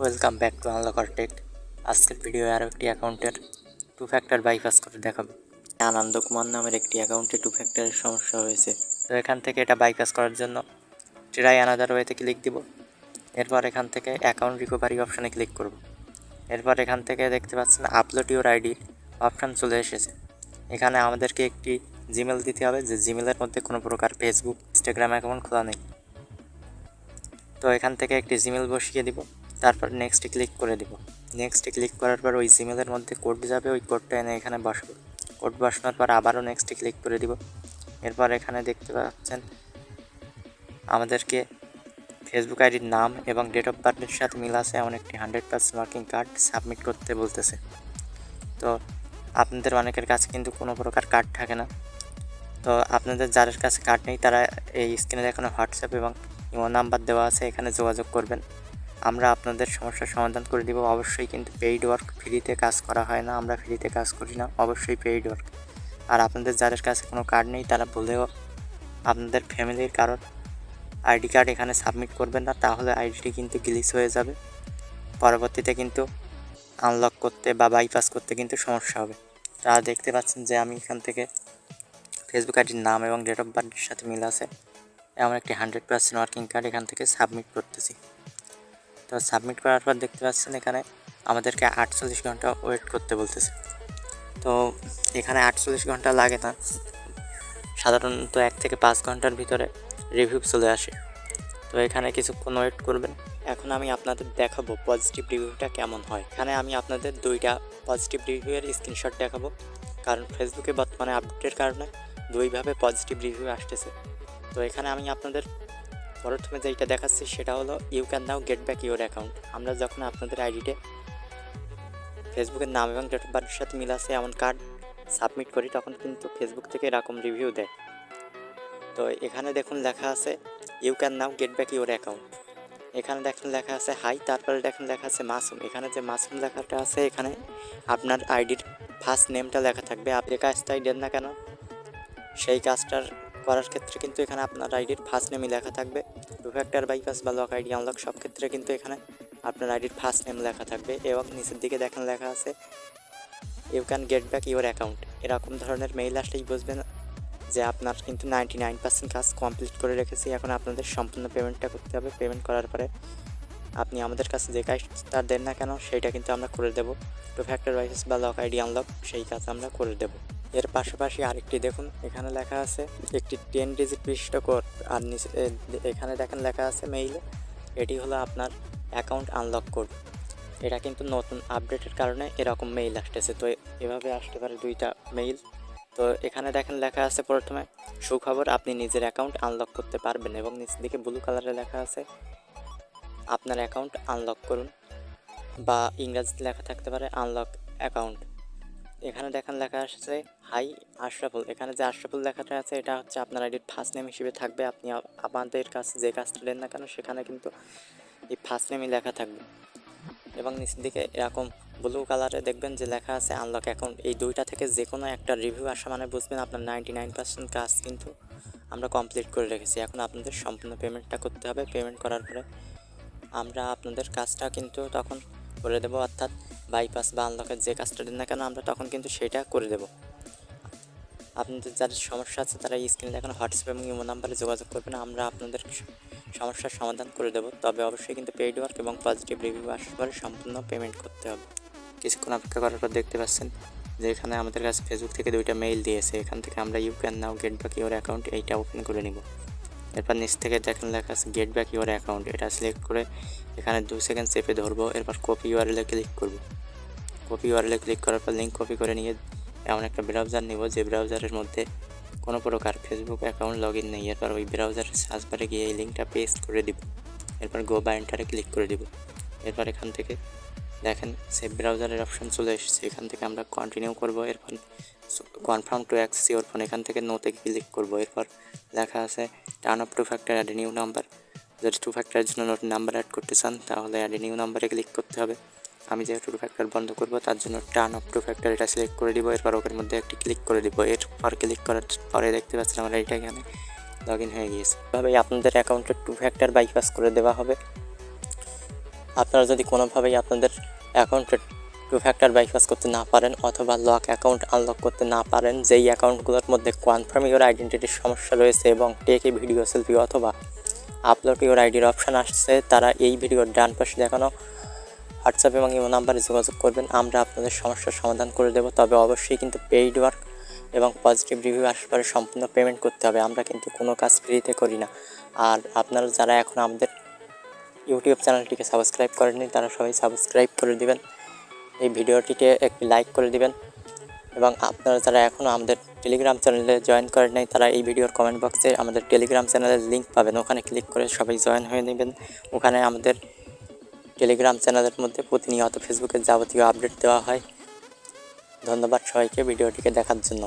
Welcome back to Unlocker tech আজকের video আরও একটি অ্যাকাউন্টের টু ফ্যাক্টর বাইপাস করে দেখাবো। আনন্দ কুমার নামের একটি অ্যাকাউন্টে টু ফ্যাক্টরের সমস্যা হয়েছে। তো এখান থেকে এটা বাইপাস করার জন্য ট্রাই আনাদার ওয়েতে ক্লিক দিব। এরপর এখান থেকে অ্যাকাউন্ট রিকভারি অপশানে ক্লিক করব। এরপর এখান থেকে দেখতে পাচ্ছেন আপলোড ইউর আইডি অপশান চলে এসেছে। এখানে আমাদেরকে একটি জিমেল দিতে হবে। যে জিমেলের মধ্যে কোনো প্রকার ফেসবুক ইনস্টাগ্রাম অ্যাকাউন্ট খোলা নেই। তো এখান থেকে একটি জিমেল বসিয়ে দিব। তারপর নেক্সটে ক্লিক করে দিব। নেক্সটে ক্লিক করার পর ওই জিমেলের মধ্যে কোড যাবে, ওই কোডটা এনে এখানে বসাবো। কোড বসানোর পর আবারও নেক্সটে ক্লিক করে দিব। এরপর এখানে দেখতে পাচ্ছেন, আমাদেরকে ফেসবুক আইডির নাম এবং ডেট অফ বার্থের সাথে মিল আছে। এমন একটি hundred percent working card submit করতে বলতেছে। তো আপনাদের অনেকের কাছে কিন্তু কোনো প্রকার কার্ড থাকে না। তো আপনাদের যাদের কাছে কার্ড নেই, তারা এই স্ক্রিনে দেখানো হোয়াটসঅ্যাপ এবং ইমো নাম্বার দেওয়া আছে, এখানে যোগাযোগ করবেন। আমরা আপনাদের সমস্যার সমাধান করে দিব। অবশ্যই কিন্তু পেইড ওয়ার্ক ফ্রিতে কাজ করা হয় না, আমরা ফ্রিতে কাজ করি না, অবশ্যই পেইড ওয়ার্ক আর আপনাদের যাদের কাছে কোনো কার্ড নেই, তারা বলেও আপনাদের ফ্যামিলির কারোর আইডি কার্ড এখানে সাবমিট করবেন না, তাহলে আইডিটি কিন্তু গ্লিচ হয়ে যাবে। পরবর্তীতে কিন্তু আনলক করতে বা বাইপাস করতে কিন্তু সমস্যা হবে। তা দেখতে পাচ্ছেন যে আমি এখান থেকে ফেসবুক আইডির নাম এবং ডেট অফ বার্থের সাথে মিল আছে। এমন একটি হান্ড্রেড পার্সেন্ট ওয়ার্কিং কার্ড এখান থেকে সাবমিট করতেছি। তো সাবমিট করার পর দেখতে পাচ্ছেন এখানে আমাদেরকে আটচল্লিশ ঘণ্টা ওয়েট করতে বলতেছে। তো এখানে আটচল্লিশ ঘণ্টা লাগে না। সাধারণত এক থেকে পাঁচ ঘণ্টার ভিতরে রিভিউ চলে আসে। তো এখানে কিছুক্ষণ ওয়েট করবেন। এখন আমি আপনাদের দেখাবো পজিটিভ রিভিউটা কেমন হয়। এখানে আমি আপনাদের দুইটা পজিটিভ রিভিউয়ের স্ক্রিনশট দেখাবো। কারণ ফেসবুকে বর্তমানে আপডেটের কারণে দুইভাবে পজিটিভ রিভিউ আসতেছে। তো এখানে আমি আপনাদের প্রথমে যেটা দেখাচ্ছি সেটা হলো you can now get back your account আমরা যখন আপনাদের আইডিতে ফেসবুকের নাম এবং ডেট অফ বার্থের সাথে মিল আছে, এমন কার্ড সাবমিট করি, তখন কিন্তু ফেসবুক থেকে এরকম রিভিউ দেয়। তো এখানে দেখুন লেখা আছে you can now get back your account এখানে দেখুন লেখা আছে হাই তারপরে দেখুন লেখা আছে, মাসুম। এখানে যে মাসুম লেখাটা আছে, এখানে আপনার আইডির ফার্স্ট নেমটা লেখা থাকবে। আপনি কাজটাই দেন না কেন, সেই কাজটার করার ক্ষেত্রে কিন্তু এখানে আপনার আইডির ফার্স্ট নেমই লেখা থাকবে। টু ফ্যাক্টর বাইপাস বা লক আইডি আনলক সব ক্ষেত্রে কিন্তু এখানে আপনার আইডির ফার্স্ট নেম লেখা থাকবে এবং নিচের দিকে দেখেন লেখা আছে you can get back your account এরকম ধরনের মেইল আসলেই বুঝবেন যে আপনার কিন্তু নাইনটি নাইন পার্সেন্ট কাজ কমপ্লিট করে রেখেছি, এখন আপনাদের সম্পূর্ণ পেমেন্টটা করতে হবে। পেমেন্ট করার পরে আপনি আমাদের কাছে যে কাজটা দেন না কেন, সেইটা কিন্তু আমরা করে দেবো। টু ফ্যাক্টর ওয়াইসেস বা লক আইডি আনলক সেই কাজ আমরা করে দেবো। এর পাশাপাশি আরেকটি দেখুন, এখানে লেখা আছে একটি টেন ডিজিট বিশিষ্ট কোড আর নিচে এখানে দেখেন লেখা আছে মেইলে এটি হলো আপনার অ্যাকাউন্ট আনলক কোড এটা কিন্তু নতুন আপডেটের কারণে এরকম মেইল আসতেছে। তো এভাবে আসতে পারে দুইটা মেইল তো এখানে দেখেন লেখা আছে প্রথমে, সুখবর, আপনি নিজের অ্যাকাউন্ট আনলক করতে পারবেন এবং নিচের দিকে ব্লু কালারে লেখা আছে, আপনার অ্যাকাউন্ট আনলক করুন। বা ইংরাজিতে লেখা থাকতে পারে আনলক অ্যাকাউন্ট এখানে দেখেন লেখা আসছে, হাই আশরাফুল। এখানে যে আশরাফুল লেখাটা আছে, এটা হচ্ছে আপনার আইডির ফার্স্ট নেম হিসেবে থাকবে। আপনি আ- আপনাদের কাছে যে কাজটা দেন না কেন, সেখানে কিন্তু এই ফার্স্ট নেমই লেখা থাকবে। এবং নিচের দিকে এরকম ব্লু কালারে দেখবেন যে লেখা আছে আনলক অ্যাকাউন্ট এই দুইটা থেকে যে কোনো একটা রিভিউ আসা মানে বুঝবেন আপনার নাইনটি নাইন পার্সেন্ট কাজ কিন্তু আমরা কমপ্লিট করে রেখেছি। এখন আপনাদের সম্পূর্ণ পেমেন্টটা করতে হবে। পেমেন্ট করার পরে আমরা আপনাদের কাজটা কিন্তু তখন করে দেবো। অর্থাৎ বাইপাস বা আনলকের যে কাজটা দেন না কেন, আমরা তখন কিন্তু সেটা করে দেবো। আপনাদের যাদের সমস্যা আছে, তারা স্ক্রিনে দেখানো হোয়াটসঅ্যাপ এবং ইমো নাম্বারে যোগাযোগ করবেন, আমরা আপনাদের সমস্যার সমাধান করে দেবো। তবে অবশ্যই কিন্তু পেইড ওয়ার্ক এবং পজিটিভ রিভিউ আসার পরে সম্পূর্ণ পেমেন্ট করতে হবে। কিছুক্ষণ অপেক্ষা করার পর দেখতে পাচ্ছেন যে এখানে আমাদের কাছে ফেসবুক থেকে দুইটা মেইল দিয়েছে। এখান থেকে আমরা you can now get back your account এইটা ওপেন করে নিব। এরপর নিচ থেকে দেখেন লেখা আছে গেট ব্যাক ইউর অ্যাকাউন্ট এটা সিলেক্ট করে এখানে দু সেকেন্ড চেপে ধরবো, এরপর কপি ইউআরএলে ক্লিক করব। কপি ইউআরএলে ক্লিক করার পর লিঙ্ক কপি করে নিয়ে এমন একটা ব্রাউজার নিব, যে ব্রাউজারের মধ্যে কোনো প্রকার ফেসবুক অ্যাকাউন্ট লগ ইন নেই। এরপর ওই ব্রাউজারের সার্চ বারে গিয়ে এই লিঙ্কটা পেস্ট করে দিব। এরপর গো বা এন্টারে ক্লিক করে দিব। এরপর এখান থেকে দেখেন সেভ ব্রাউজারের অপশন চলে এসেছে। এখান থেকে আমরা কন্টিনিউ করব। এরপর confirm to access your phone এখান থেকে নোতে ক্লিক করব। এরপর লেখা আছে turn off two factor add new number যদি টু ফ্যাক্টরের জন্য নতুন নাম্বার অ্যাড করতে চান, তাহলে অ্যাড নিউ নাম্বারে ক্লিক করতে হবে। আমি যেহেতু টু ফ্যাক্টর বন্ধ করব, তার জন্য টার্ন অফ টু ফ্যাক্টর এটা সিলেক্ট করে দিব। এরপর ওকের মধ্যে একটি ক্লিক করে দিব। এরপর ক্লিক করার পরে দেখতে পাচ্ছেন আমার এটা এখানে লগ ইন হয়ে গিয়েছে। এভাবেই আপনাদের অ্যাকাউন্টে টু ফ্যাক্টর বাইপাস করে দেওয়া হবে। আপনারা যদি কোনোভাবেই আপনাদের অ্যাকাউন্টে টু ফ্যাক্টর বাইপাস করতে না পারেন অথবা লক অ্যাকাউন্ট আনলক করতে না পারেন, যেই অ্যাকাউন্টগুলোর মধ্যে কনফার্ম ইউর আইডেন্টিটির সমস্যা রয়েছে এবং টেক ভিডিও সেলফি অথবা আপলোড ইউর আইডির অপশান আসছে, তারা এই ভিডিওর ডান পাশে দেখানো হোয়াটসঅ্যাপ এবং ইমো নাম্বারে যোগাযোগ করবেন। আমরা আপনাদের সমস্যার সমাধান করে দেবো। তবে অবশ্যই কিন্তু পেইড ওয়ার্ক এবং পজিটিভ রিভিউ আসার পরে সম্পূর্ণ পেমেন্ট করতে হবে। আমরা কিন্তু কোনো কাজ ফ্রিতে করি না। আর আপনারা যারা এখন আমাদের ইউটিউব চ্যানেলটিকে সাবস্ক্রাইব করেননি, তারা সবাই সাবস্ক্রাইব করে দিবেন। এই ভিডিওটিকে একটি লাইক করে দিবেন। এবং আপনারা যারা এখনও আমাদের টেলিগ্রাম চ্যানেলে জয়েন করেন নাই, তারা এই ভিডিওর কমেন্ট বক্সে আমাদের টেলিগ্রাম চ্যানেলের লিঙ্ক পাবেন। ওখানে ক্লিক করে সবাই জয়েন হয়ে নেবেন। ওখানে আমাদের টেলিগ্রাম চ্যানেলের মধ্যে প্রতিনিয়ত ফেসবুকের যাবতীয় আপডেট দেওয়া হয়। ধন্যবাদ সবাইকে ভিডিওটিকে দেখার জন্য।